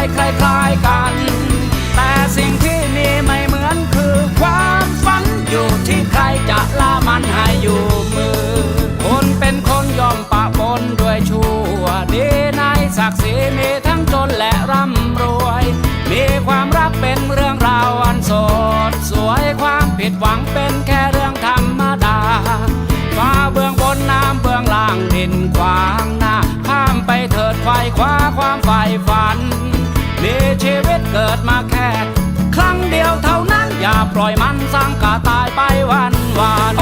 ายคล้ายๆกัน แต่สิ่งที่มีไม่เหมือนคือความฝันอยู่ที่ใครจะละมันให้อยู่มือ คนเป็นคนยอมปะปนด้วยชั่วดีในศักดิ์ศรีมีทั้งจนและร่ำรวย มีความรักเป็นเรื่องราวอันสดสวยความผิดหวังเป็นแค่เรื่องธรรมดาฟ้าเบื้องบนน้ำเบื้องล่างดินขวางหน้าข้ามไปเถิดไฟคว้าความใฝ่ฝัน มีชีวิตเกิดมาแค่ ครั้งเดียวเท่านั้นอย่าปล่อยมันสร้างกาตายไปวันวาน